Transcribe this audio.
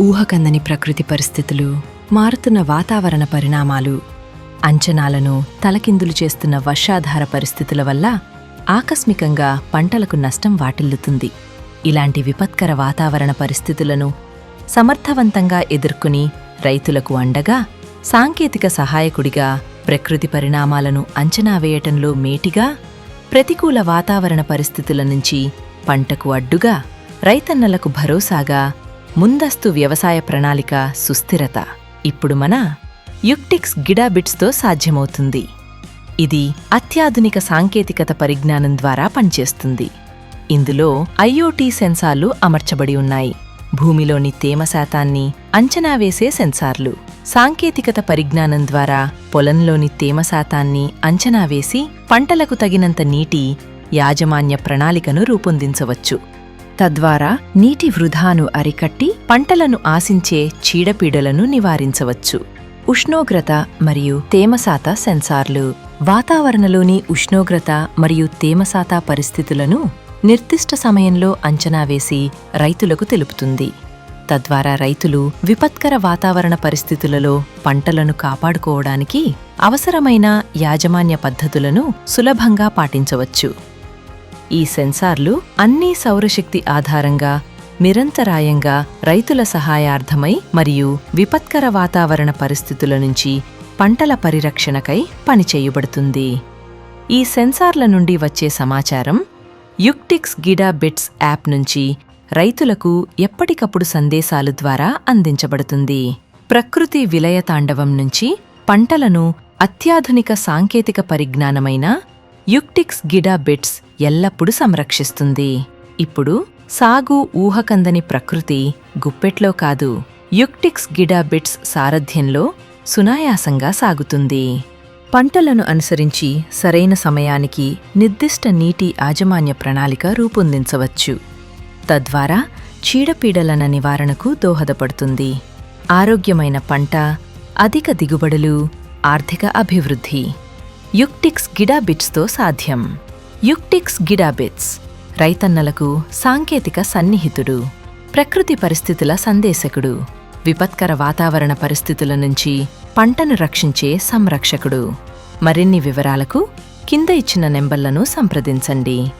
ఊహకందని ప్రకృతి పరిస్థితులు మారుతున్న వాతావరణ పరిణామాలు అంచనాలను తలకిందులు చేస్తున్న వర్షాధార పరిస్థితుల వల్ల ఆకస్మికంగా పంటలకు నష్టం వాటిల్లుతుంది. ఇలాంటి విపత్కర వాతావరణ పరిస్థితులను సమర్థవంతంగా ఎదుర్కొని రైతులకు అండగా సాంకేతిక సహాయకుడిగా ప్రకృతి పరిణామాలను అంచనా వేయటంలో మేటిగా ప్రతికూల వాతావరణ పరిస్థితుల నుంచి పంటకు అడ్డుగా రైతన్నలకు భరోసాగా ముందస్తు వ్యవసాయ ప్రణాళిక సుస్థిరత. ఇప్పుడు మన యుక్టిక్స్ గిడాబిట్స్తో సాధ్యమవుతుంది. ఇది అత్యాధునిక సాంకేతికత పరిజ్ఞానం ద్వారా పనిచేస్తుంది. ఇందులో ఐఓటీ సెన్సార్లు అమర్చబడి ఉన్నాయి. భూమిలోని తేమ శాతాన్ని అంచనా వేసే సెన్సార్లు. సాంకేతికత పరిజ్ఞానం ద్వారా పొలంలోని తేమ శాతాన్ని అంచనా వేసి పంటలకు తగినంత నీటి యాజమాన్య ప్రణాళికను రూపొందించవచ్చు. తద్వారా నీటి వృధాను అరికట్టి పంటలను ఆశించే చీడపీడలను నివారించవచ్చు. ఉష్ణోగ్రత మరియు తేమశాత సెన్సార్లు. వాతావరణలోని ఉష్ణోగ్రత మరియు తేమశాత పరిస్థితులను నిర్దిష్ట సమయంలో అంచనా వేసి రైతులకు తెలుపుతుంది. తద్వారా రైతులు విపత్కర వాతావరణ పరిస్థితులలో పంటలను కాపాడుకోవడానికి అవసరమైన యాజమాన్య పద్ధతులను సులభంగా పాటించవచ్చు. ఈ సెన్సార్లు అన్నీ సౌరశక్తి ఆధారంగా నిరంతరాయంగా రైతుల సహాయార్థమై మరియు విపత్కర వాతావరణ పరిస్థితుల నుంచి పంటల పరిరక్షణకై పనిచేయబడుతుంది. ఈ సెన్సార్ల నుండి వచ్చే సమాచారం యుక్టిక్స్ గిడా బిట్స్ యాప్ నుంచి రైతులకు ఎప్పటికప్పుడు సందేశాలు ద్వారా అందించబడుతుంది. ప్రకృతి విలయతాండవం నుంచి పంటలను అత్యాధునిక సాంకేతిక పరిజ్ఞానమైన యుక్టిక్స్ గిడా బిట్స్ ఎల్లప్పుడూ సంరక్షిస్తుంది. ఇప్పుడు సాగు ఊహకందని ప్రకృతి గుప్పెట్లో కాదు యుక్టిక్స్ గిడాబిట్స్ సారథ్యంలో సునాయాసంగా సాగుతుంది. పంటలను అనుసరించి సరైన సమయానికి నిర్దిష్ట నీటి యాజమాన్య ప్రణాళిక రూపొందించవచ్చు. తద్వారా చీడపీడలన నివారణకు దోహదపడుతుంది. ఆరోగ్యమైన పంట అధిక దిగుబడులు ఆర్థిక అభివృద్ధి. యుక్టిక్స్ గిడాబిట్స్తో సాధ్యం. యుక్టిక్స్ గిడాబిట్స్ రైతన్నలకు సాంకేతిక సన్నిహితుడు ప్రకృతి పరిస్థితుల సందేశకుడు విపత్కర వాతావరణ పరిస్థితుల నుంచి పంటను రక్షించే సంరక్షకుడు. మరిన్ని వివరాలకు కింద ఇచ్చిన నెంబర్లను సంప్రదించండి.